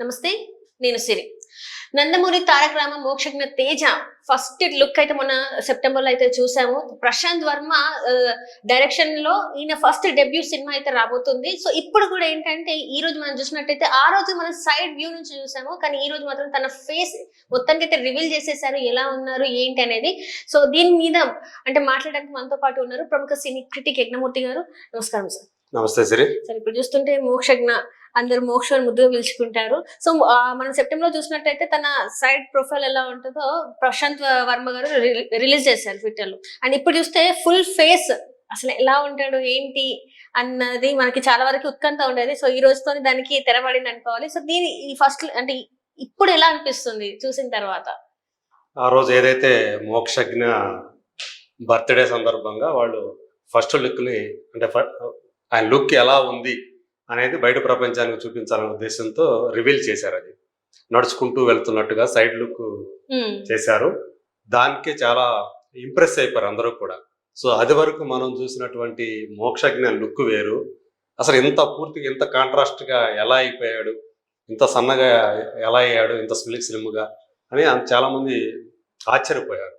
నమస్తే నేను Siri. Nandamuri Taraka Rama Mokshagna Teja first look అయితే మొన్న సెప్టెంబర్లో అయితే చూసాము. ప్రశాంత్ వర్మ డైరెక్షన్లో ఈయన ఫస్ట్ డెబ్యూ సినిమా అయితే రాబోతుంది. సో ఇప్పుడు కూడా ఏంటంటే ఈ రోజు మనం చూసినట్టయితే ఆ రోజు మనం సైడ్ వ్యూ నుంచి చూసాము. కానీ ఈ రోజు మాత్రం తన ఫేస్ మొత్తానికి అయితే రివీల్ చేసేసారు. ఎలా ఉన్నారు ఏంటి అనేది. సో దీని మీద అంటే మాట్లాడడానికి మనతో పాటు ఉన్నారు ప్రముఖ సినీ క్రిటిక్ యజ్ఞమూర్తి గారు. నమస్కారం సార్. నమస్తే సిరి. సరే ఇప్పుడు చూస్తుంటే మోక్షజ్ఞ అందరు మోక్ష ముద్దుగా పిలుచుకుంటారు. సో మనం సెప్టెంబర్లో చూసినట్టయితే తన సైడ్ ప్రొఫైల్ ఎలా ఉంటుందో ప్రశాంత్ వర్మ గారు రిలీజ్ చేశారు ట్విట్టర్లో అండ్ ఇప్పుడు చూస్తే ఫుల్ ఫేస్. అసలు ఎలా ఉంటాడు ఏంటి అన్నది మనకి చాలా వరకు ఉత్కంఠ ఉండేది. సో ఈ రోజుతో దానికి తెరబడింది అనుకోవాలి. సో దీని ఈ ఫస్ట్ అంటే ఇప్పుడు ఎలా అనిపిస్తుంది చూసిన తర్వాత? ఆ రోజు ఏదైతే మోక్షజ్ఞ బర్త్డే సందర్భంగా వాళ్ళు ఫస్ట్ లుక్ని అంటే ఆయన లుక్ ఎలా ఉంది అనేది బయట ప్రపంచానికి చూపించాలనే ఉద్దేశంతో రివీల్ చేశారు అది. నడుచుకుంటూ వెళ్తున్నట్టుగా సైడ్ లుక్ చేశారు. దానికి చాలా ఇంప్రెస్ అయిపోయారు అందరూ కూడా. సో అది వరకు మనం చూసినటువంటి మోక్షజ్ఞ లుక్ వేరు. అసలు ఇంత పూర్తిగా ఇంత కాంట్రాస్ట్గా ఎలా అయిపోయాడు? ఇంత సన్నగా ఎలా అయ్యాడు? ఇంత స్లిమ్ స్లిమ్గా అని అంత- చాలా మంది ఆశ్చర్యపోయారు.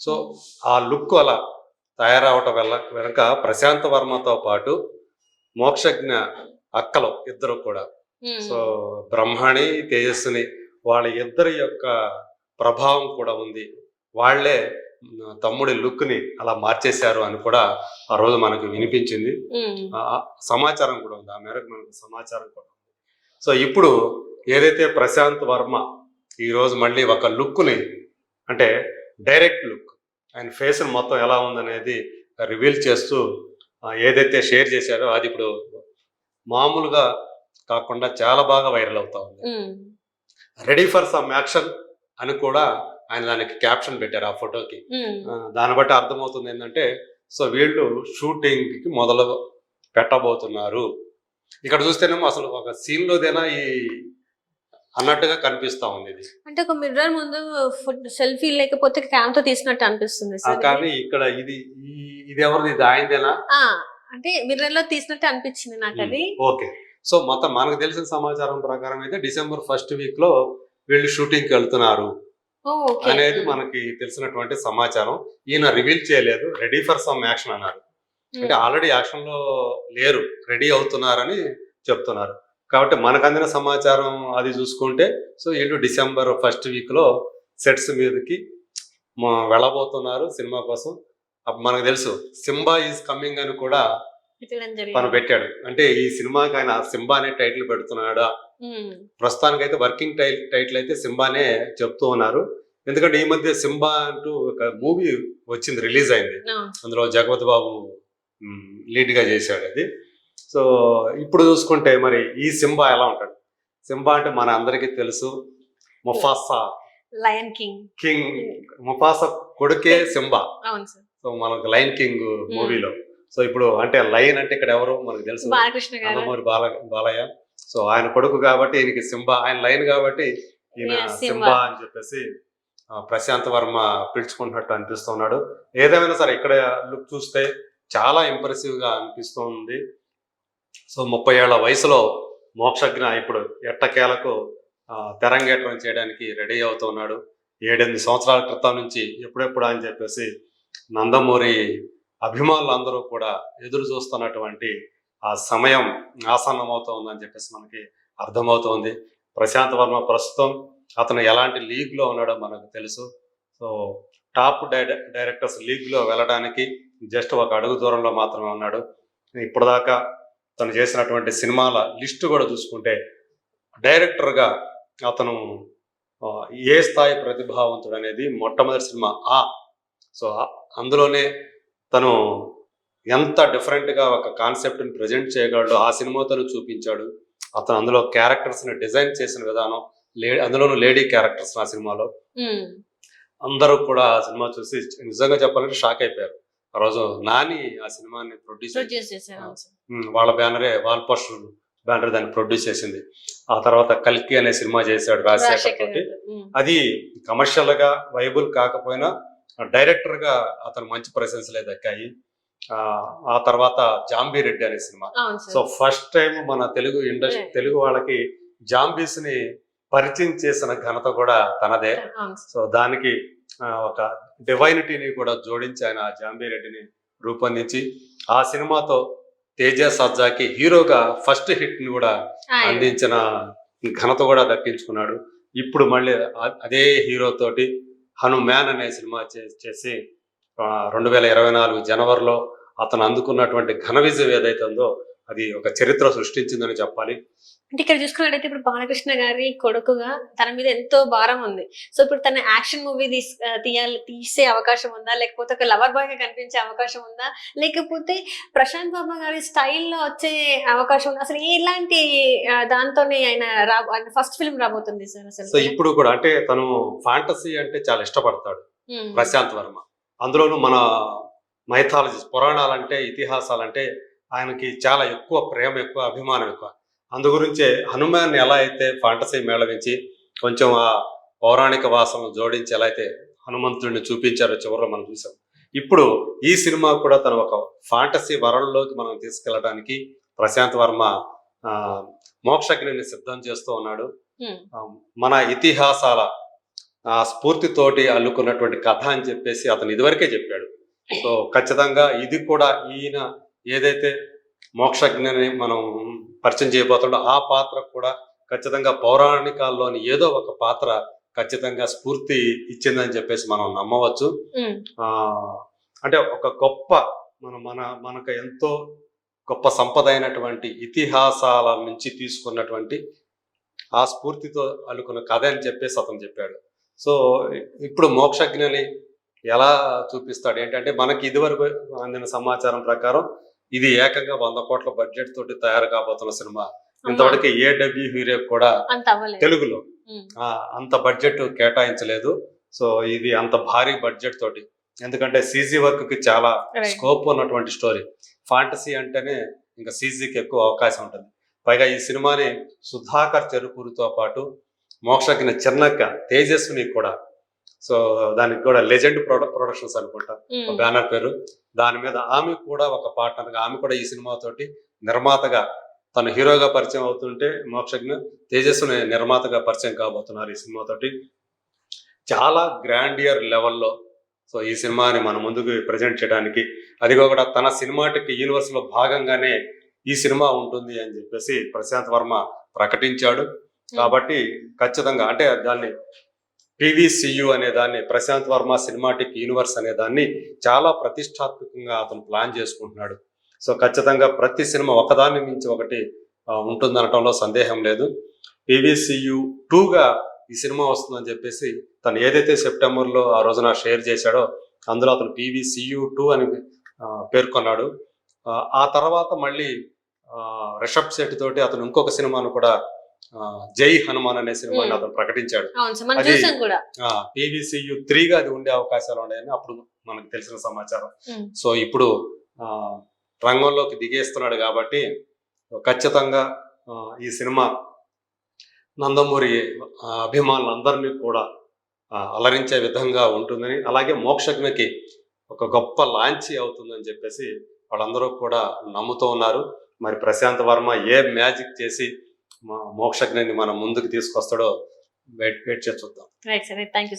సో ఆ లుక్ అలా తయారవటం వల్ల వెనక ప్రశాంత్ వర్మతో పాటు మోక్షజ్ఞ అక్కలు ఇద్దరు కూడా. సో బ్రహ్మణి తేజస్సుని వాళ్ళ ఇద్దరి యొక్క ప్రభావం కూడా ఉంది. వాళ్ళే మ్, తమ్ముడి లుక్ని అలా మార్చేశారు అని కూడా ఆ రోజు మనకు వినిపించింది. సమాచారం కూడా ఉంది. ఆ మేరకు మనకు సమాచారం కూడా ఉంది. సో ఇప్పుడు ఏదైతే ప్రశాంత్ వర్మ ఈ రోజు మళ్ళీ ఒక లుక్ని అంటే డైరెక్ట్ లుక్ ఆయన ఫేస్ మొత్తం ఎలా ఉందనేది రివీల్ చేస్తూ ఏదైతే షేర్ చేశారో అది ఇప్పుడు మామూలుగా కాకుండా చాలా బాగా వైరల్ అవుతా ఉంది. రెడీ ఫర్ సమ్ యాక్షన్ అని కూడా ఆయన దానికి క్యాప్షన్ పెట్టారు ఆ ఫోటోకి. దాన్ని బట్టి అర్థమవుతుంది ఏంటంటే సో వీళ్ళు షూటింగ్కి మొదలు పెట్టబోతున్నారు. ఇక్కడ చూస్తేనేమో అసలు ఒక సీన్ లోదేనా ఈ అన్నట్టుగా కనిపిస్తా ఉంది ఇది. అంటే ఒక మిర్రర్ ముందు సెల్ఫీ లేకపోతే క్యామ్తో తీసినట్టు అనిపిస్తుంది. కానీ ఇక్కడ ఇది ఇది ఎవరిది? ఇది ఆయనదేనా? అంటే మిర్రర్లో తీసినట్టు అనిపించింది నాకు అది ఓకే. సో మొత్తం మనకు తెలిసిన సమాచారం ప్రకారం అయితే డిసెంబర్ ఫస్ట్ వీక్లో వీళ్ళు షూటింగ్కి వెళ్తున్నారు. అనేది మనకి తెలిసినటువంటి సమాచారం. ఈయన రివీల్ చేయలేదు. రెడీ ఫర్ సమ్ యాక్షన్ అన్నారు. అంటే ఆల్రెడీ యాక్షన్లో లేరు. రెడీ అవుతున్నారని చెప్తున్నారు. కాబట్టి మనకు అందిన సమాచారం అది చూసుకుంటే సో వీళ్ళు డిసెంబర్ ఫస్ట్ వీక్లో సెట్స్ మీదకి వెళ్ళబోతున్నారు సినిమా కోసం. అప్పుడు మనకు తెలుసు. సింబా ఈజ్ కమింగ్ అని కూడా తను. పెట్టాడు. అంటే ఈ సినిమాకి ఆయన సింబా అనే టైటిల్ పెడుతున్నాడా? ప్రస్తుతానికి అయితే వర్కింగ్ టైటిల్ అయితే సింబానే చెప్తూ ఉన్నారు. ఎందుకంటే ఈ మధ్య సింబా అంటూ ఒక మూవీ వచ్చింది రిలీజ్ అయింది. అందులో జగపతి బాబు లీడ్గా చేశాడు అది. సో ఇప్పుడు చూసుకుంటే మరి ఈ సింబా ఎలా ఉంటాడు? సింబా అంటే మన అందరికీ తెలుసు. Mufasa. Lion king. King. Mufasa కొడుకే సింబా. అవును సార్. సో మనకు లైన్ కింగ్ మూవీలో. సో ఇప్పుడు అంటే లైన్ అంటే ఇక్కడ ఎవరు? మనకు తెలుసు. బాలకృష్ణ గారు. నందమూరి బాల బాలయ్య. సో ఆయన కొడుకు కాబట్టి ఈయనకి సింబా ఆయన లైన్ కాబట్టి ఈయన సింబా. అని చెప్పేసి ప్రశాంత్ వర్మ పిలుచుకుంటున్నట్టు అనిపిస్తున్నాడు. ఏదేమైనా సరే ఇక్కడ లుక్ చూస్తే చాలా ఇంప్రెసివ్గా అనిపిస్తుంది. సో ముప్పై ఏళ్ళ వయసులో మోక్షజ్ఞ ఇప్పుడు ఎట్టకేలకు ఆ, తెరంగేట్రం చేయడానికి రెడీ అవుతున్నాడు. ఏడెనిమిది సంవత్సరాల క్రితం నుంచి ఎప్పుడెప్పుడు అని చెప్పేసి నందమూరి అభిమానులు అందరూ కూడా ఎదురు చూస్తున్నటువంటి ఆ సమయం ఆసన్నమవుతోందని చెప్పేసి మనకి అర్థమవుతోంది. ప్రశాంత్ వర్మ ప్రస్తుతం అతను ఎలాంటి లీగ్లో ఉన్నాడో మనకు తెలుసు. సో టాప్ డైరెక్టర్స్ లీగ్లో వెళ్ళడానికి జస్ట్ ఒక అడుగు దూరంలో మాత్రమే ఉన్నాడు. ఇప్పటిదాకా తను చేసినటువంటి సినిమాల లిస్ట్ కూడా చూసుకుంటే డైరెక్టర్గా అతను ఏ స్థాయి ప్రతిభావంతుడు అనేది మొట్టమొదటి సినిమా ఆ. సో ఆ- అందులోనే తను ఎంత డిఫరెంట్గా ఒక కాన్సెప్ట్ని ప్రజెంట్ చేయగలడు ఆ సినిమాతో చూపించాడు. అతను అందులో క్యారెక్టర్స్ని డిజైన్ చేసిన విధానం లే అందులోనూ లేడీ క్యారెక్టర్స్ ఆ సినిమాలో. అందరూ కూడా ఆ సినిమా చూసి నిజంగా చెప్పాలంటే షాక్ అయిపోయారు. ఆ రోజు నాని ఆ సినిమాని ప్రొడ్యూస్. వాళ్ళ బ్యానరే వాల్ పోస్టర్ బ్యానర్ దాన్ని ప్రొడ్యూస్ చేసింది. ఆ తర్వాత కల్కి అనే సినిమా చేశాడు రాజశేఖర్ తోటి. అది కమర్షియల్గా వైబుల్ కాకపోయినా డైరెక్టర్గా అతను మంచి ప్రశంసలే దక్కాయి ఆ, ఆ తర్వాత జాంబీ రెడ్డి అనే సినిమా సో ఫస్ట్ టైం మన తెలుగు ఇండస్ట్రీ. తెలుగు వాళ్ళకి జాంబీస్ని పరిచయం చేసిన ఘనత కూడా తనదే. సో దానికి ఒక డివైనిటీని కూడా జోడించి ఆయన ఆ జాంబీ రెడ్డిని రూపొందించి ఆ సినిమాతో తేజ సజ్జాకి హీరోగా ఫస్ట్ హిట్ని కూడా. అందించిన ఘనత కూడా దక్కించుకున్నాడు ఇప్పుడు మళ్ళీ అదే హీరో తోటి హనుమాన్ అనే సినిమా చేసి రెండు వేల ఇరవై నాలుగు జనవరిలో అతను అందుకున్నటువంటి ఘన విజయం ఏదైతే ఉందో అది ఒక చరిత్ర సృష్టించిందని చెప్పాలి. అంటే ఇక్కడ చూసుకున్నట్టయితే ఇప్పుడు బాలకృష్ణ గారి కొడుకుగా తన మీద ఎంతో భారం ఉంది. సో ఇప్పుడు తన యాక్షన్ మూవీ తీస్ తీయాలి తీసే అవకాశం ఉందా? లేకపోతే ఒక లవర్ బాయ్గా కనిపించే అవకాశం ఉందా? లేకపోతే ప్రశాంత్ వర్మ గారి స్టైల్లో వచ్చే అవకాశం ఉందా? అసలు ఎలాంటి దాంతోనే ఆయన రా ఆయన ఫస్ట్ ఫిల్మ్ రాబోతుంది సార్ సో అసలు ఇప్పుడు కూడా అంటే తను ఫాంటసీ అంటే చాలా ఇష్టపడతాడు. ప్రశాంత్ వర్మ. అందులోనూ మన మైథాలజీ పురాణాలంటే ఇతిహాసాలంటే ఆయనకి చాలా ఎక్కువ ప్రేమ ఎక్కువ అభిమానం ఎక్కువ. అందు గురించే హనుమాన్ ఎలా అయితే ఫాంటసీ మేళవించి కొంచెం ఆ పౌరాణిక వాసనలు జోడించి ఎలా అయితే హనుమంతుడిని చూపించారో చివరిలో మనం చూసాం. ఇప్పుడు ఈ సినిమా కూడా తన ఒక ఫాంటసీ వరల్డ్లోకి మనం తీసుకెళ్ళడానికి ప్రశాంత్ వర్మ ఆ, మోక్షగ్నిని సిద్ధం చేస్తూ ఉన్నాడు. మన ఇతిహాసాల ఆ స్ఫూర్తితోటి అల్లుకున్నటువంటి కథ అని చెప్పేసి అతను ఇదివరకే చెప్పాడు. సో ఖచ్చితంగా ఇది కూడా ఈయన ఏదైతే మోక్షజ్ఞని మనం పరిచయం చేయబోతుండో ఆ పాత్ర కూడా ఖచ్చితంగా పౌరాణికాల్లోని ఏదో ఒక పాత్ర ఖచ్చితంగా స్ఫూర్తి ఇచ్చిందని చెప్పేసి మనం నమ్మవచ్చు. ఆ అంటే ఒక గొప్ప మన మన మనకు ఎంతో గొప్ప సంపద అయినటువంటి ఇతిహాసాల నుంచి తీసుకున్నటువంటి ఆ స్ఫూర్తితో అల్లుకున్న కథ అని చెప్పేసి అతను చెప్పాడు. సో ఇప్పుడు మోక్షజ్ఞని ఎలా చూపిస్తాడు? ఏంటంటే మనకి ఇదివరకు అందిన సమాచారం ప్రకారం ఇది ఏకంగా వంద కోట్ల బడ్జెట్ తోటి తయారు కాబోతున్న సినిమా. ఇంతవరకు ఏ డబ్ల్యూ హీరో కూడా తెలుగులో అంత బడ్జెట్ కేటాయించలేదు. సో ఇది అంత భారీ బడ్జెట్ తోటి. ఎందుకంటే సీజీ వర్క్కి చాలా. స్కోప్ ఉన్నటువంటి స్టోరీ ఫాంటసీ అంటేనే ఇంకా సీజీకి ఎక్కువ అవకాశం ఉంటుంది. పైగా ఈ సినిమాని సుధాకర్ చెరుకూరుతో పాటు మోక్షకిన చిన్నక్క తేజస్విని కూడా సో దానికి కూడా లెజెండ్ ప్రొడక్షన్స్ అనుకుంటా. బ్యానర్ పేరు. దాని మీద ఆమె కూడా ఒక పార్ట్నర్గా ఆమె కూడా ఈ సినిమా తోటి నిర్మాతగా తను హీరోగా పరిచయం అవుతుంటే మోక్షజ్ఞ తేజస్సుని నిర్మాతగా పరిచయం కాబోతున్నారు ఈ సినిమా తోటి. చాలా గ్రాండియర్ లెవెల్లో సో ఈ సినిమాని మన ముందుకు ప్రజెంట్ చేయడానికి. అది కూడా తన సినిమాటిక్ యూనివర్స్లో భాగంగానే ఈ సినిమా ఉంటుంది అని చెప్పేసి ప్రశాంత్ వర్మ ప్రకటించాడు. కాబట్టి ఖచ్చితంగా అంటే దాన్ని పివిసియు అనే దాన్ని ప్రశాంత్ వర్మ సినిమాటిక్ యూనివర్స్ అనే దాన్ని చాలా ప్రతిష్టాత్మకంగా అతను ప్లాన్ చేసుకుంటున్నాడు. సో ఖచ్చితంగా ప్రతి సినిమా ఒకదాని మించి ఒకటి ఉంటుందనటంలో సందేహం లేదు. పివిసియు టూగా ఈ సినిమా వస్తుందని చెప్పేసి తను ఏదైతే సెప్టెంబర్లో ఆ రోజున షేర్ చేశాడో అందులో అతను పివిసియు టూ అని పేర్కొన్నాడు. ఆ, తర్వాత మళ్ళీ రిషబ్ శెట్టి తోటి అతను ఇంకొక సినిమాను కూడా జై హనుమాన్ అనే సినిమాని. అతను ప్రకటించాడు అది- పీవీసీయు త్రీగా అది ఉండే అవకాశాలు ఉన్నాయని అప్పుడు మనకు తెలిసిన సమాచారం. సో ఇప్పుడు ఆ, రంగంలోకి దిగేస్తున్నాడు కాబట్టి ఖచ్చితంగా ఈ సినిమా నందమూరి అభిమానులందరినీ కూడా అలరించే విధంగా ఉంటుందని అలాగే మోక్షజ్ఞకి ఒక గొప్ప లాంచీ అవుతుందని చెప్పేసి వాళ్ళందరూ కూడా నమ్ముతూ ఉన్నారు మరి ప్రశాంత్ వర్మ ఏ మ్యాజిక్ చేసి మోక్షజ్ఞని మనం ముందుకు తీసుకొస్తాడో వెయిట్ వెయిట్ చేసి చూద్దాం. Right sir thank you